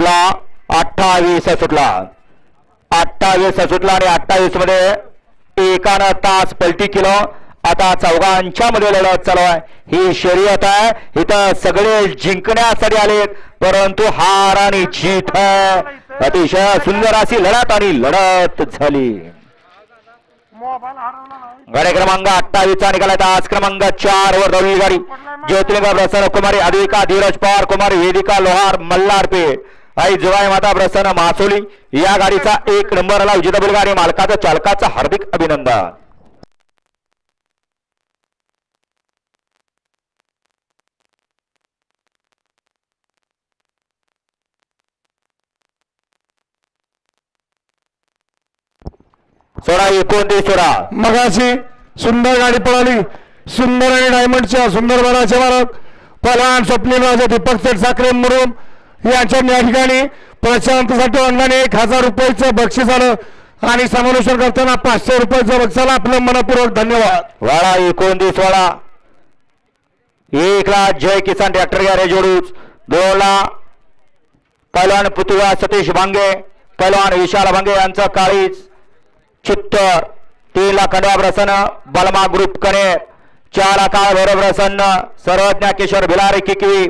सुटला अठ्ठावीस सुटला. अठ्ठावीस सुटला आणि अठ्ठावीसमध्ये एकानं तास पलटी केलं. आता चौघांच्या मध्ये लढत चालू आहे. ही शर्यत आहे. इथं सगळे जिंकण्यासाठी आलेत. परंतु हार आणि जीत अतिशय सुंदर अशी लढत आणि लढत झाली. गाडी क्रमांक अठ्ठावीसचा निघाला आज क्रमांक चार वर धावली गाडी. ज्योतिर्लिंग प्रसन्न कुमारी अधिका धीरज पवार कुमारी वेदिका लोहार मल्हारपेठ आई जुवाई माता प्रसन्न मासोली या गाडीचा एक नंबरला विजेता गाडी मालकाचा चालकाचा हार्दिक अभिनंदन. सोळा एकोणतीस सोळा मगाशी सुंदर गाडी पळाली. सुंदर आणि डायमंडच्या सुंदर बराचे मालक. पलाण स्वप्नील राजा दीपक सेठ साखरे मुरुम यांच्या या ठिकाणी प्रशांतसाठी अंगाने एक हजार रुपयाचं बक्षीस आलं. आणि समालोचन करताना पाचशे रुपयाचं बक्षाला आपलं मनपूर्वक धन्यवाद. वाडा एकोणतीस वाडा. एकला जय किसान ट्रॅक्टर गॅरेज जोडूच. दोनला पैलवान सतीश भांगे पैलवान विशाल भांगे यांचं काळीज. चित्तर. तीन ला खंडवा प्रसन्न बलमा ग्रुप कणे चार ला काळ भैरव प्रसन्न सर्वज्ञ किशोर भिलारी किकवी.